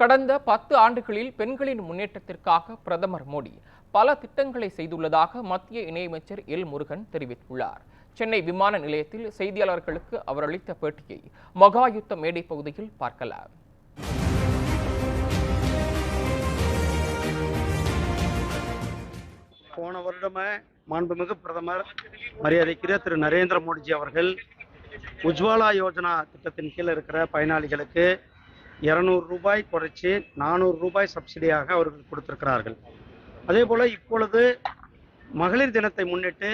கடந்த பத்து ஆண்டுகளில் பெண்களின் முன்னேற்றத்திற்காக பிரதமர் மோடி பல திட்டங்களை செய்துள்ளதாக மத்திய இணையமைச்சர் எல் முருகன் தெரிவித்துள்ளார். சென்னை விமான நிலையத்தில் செய்தியாளர்களுக்கு அவர் அளித்த பேட்டியை மகாயுத்த மேடை பகுதியில் பார்க்கலாம். போன வருடமே மாண்புமிகு பிரதமர் மரியாதைக்குரிய திரு நரேந்திர மோடிஜி அவர்கள் உஜ்வாலா யோஜனா திட்டத்தின் கீழ் இருக்கிற பயனாளிகளுக்கு இரநூறு ரூபாய் குறைச்சி நானூறு ரூபாய் சப்சிடியாக அவர்கள் கொடுத்திருக்கிறார்கள். அதே போல் இப்பொழுது மகளிர் தினத்தை முன்னிட்டு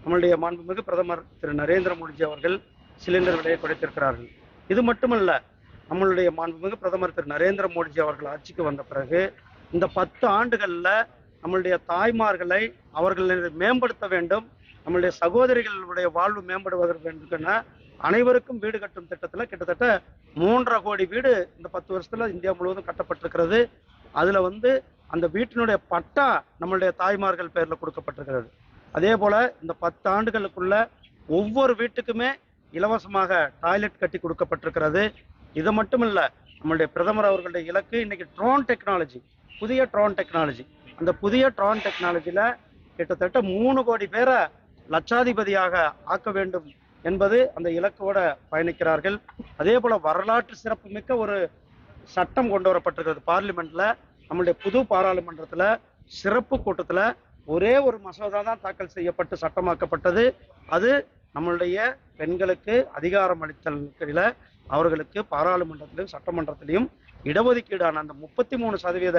நம்மளுடைய மாண்புமிகு பிரதமர் திரு நரேந்திர மோடிஜி அவர்கள் சிலிண்டர் விலையை குறைத்திருக்கிறார்கள். இது மட்டுமல்ல நம்மளுடைய மாண்புமிகு பிரதமர் திரு நரேந்திர மோடிஜி அவர்கள் ஆட்சிக்கு வந்த பிறகு இந்த பத்து ஆண்டுகளில் நம்மளுடைய தாய்மார்களை அவர்களை மேம்படுத்த வேண்டும் நம்மளுடைய சகோதரிகளுடைய வாழ்வு மேம்படுவதற்கு வேண்டுமென அனைவருக்கும் வீடு கட்டும் திட்டத்தில் கிட்டத்தட்ட மூன்றரை கோடி வீடு இந்த பத்து வருஷத்தில் இந்தியா முழுவதும் கட்டப்பட்டிருக்கிறது. அதில் வந்து அந்த வீட்டினுடைய பட்டா நம்மளுடைய தாய்மார்கள் பேரில் கொடுக்கப்பட்டிருக்கிறது. அதே போல் இந்த பத்து ஆண்டுகளுக்குள்ள ஒவ்வொரு வீட்டுக்குமே இலவசமாக டாய்லெட் கட்டி கொடுக்கப்பட்டிருக்கிறது. இது மட்டும் இல்லை நம்மளுடைய பிரதமர் அவர்களுடைய இலக்கு இன்னைக்கு ட்ரோன் டெக்னாலஜி புதிய ட்ரோன் டெக்னாலஜி. அந்த புதிய ட்ரோன் டெக்னாலஜியில் கிட்டத்தட்ட மூணு கோடி பேரை லட்சாதிபதியாக ஆக்க வேண்டும் என்பது அந்த இலக்கோட பயணிக்கிறார்கள். அதே போல வரலாற்று சிறப்புமிக்க ஒரு சட்டம் கொண்டு வரப்பட்டிருக்கிறது பார்லிமெண்ட்ல. நம்மளுடைய புது பாராளுமன்றத்துல சிறப்பு கூட்டத்துல ஒரே ஒரு மசோதா தான் தாக்கல் செய்யப்பட்டு சட்டமாக்கப்பட்டது. அது நம்மளுடைய பெண்களுக்கு அதிகாரம் அளித்தல அவர்களுக்கு பாராளுமன்றத்திலும் சட்டமன்றத்திலையும் இடஒதுக்கீடான அந்த முப்பத்தி மூணு சதவீத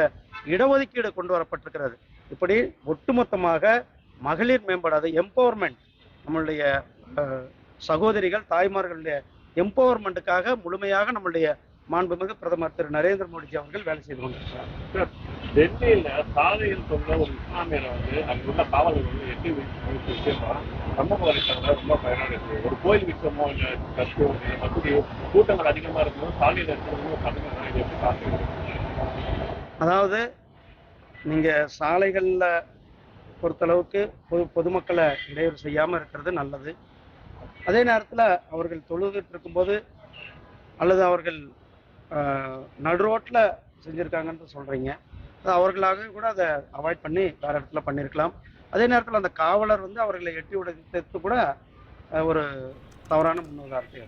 இடஒதுக்கீடு கொண்டு வரப்பட்டிருக்கிறது. இப்படி ஒட்டுமொத்தமாக மகளிர் மேம்பாடு அது எம்பவர்மெண்ட் நம்மளுடைய சகோதரிகள் தாய்மார்களுடைய எம்பவர்மெண்ட்டுக்காக முழுமையாக நம்மளுடைய மாண்புமிகு பிரதமர் திரு. நரேந்திர மோடிஜி அவர்கள் வேலை செய்து கொண்டிருக்கிறார். டெல்லியில சாலையில் தொங்க ஒரு இஸ்லாமியரை வந்து அங்குள்ள காவலர்கள் வந்து எட்டி விஷயமா சமூக வலைத்தளங்கள ரொம்ப பயனாளிருக்கு ஒரு கோயில் விஷயமோ இல்ல இல்ல மசூதியோ கூட்டங்கள் அதிகமா இருக்கும்போது சாலையில இருக்கிறவங்க கடுமையான எப்படி பார்க்குறீங்க அதாவது நீங்க சாலைகள்ல பொறுத்தளவுக்கு பொது பொதுமக்களை இடையூறு செய்யாம இருக்கிறது நல்லது. அதே நேரத்தில் அவர்கள் தொழுதுட்டு இருக்கும்போது அல்லது அவர்கள் நடுரோட்டில் செஞ்சுருக்காங்கன்னு சொல்கிறீங்க அது அவர்களாக கூட அதை அவாய்ட் பண்ணி வேறு இடத்துல பண்ணியிருக்கலாம் அதே நேரத்தில் அந்த காவலர் வந்து அவர்களை எட்டி உடைத்து கூட ஒரு தவறான முன்னுதாரணத்தை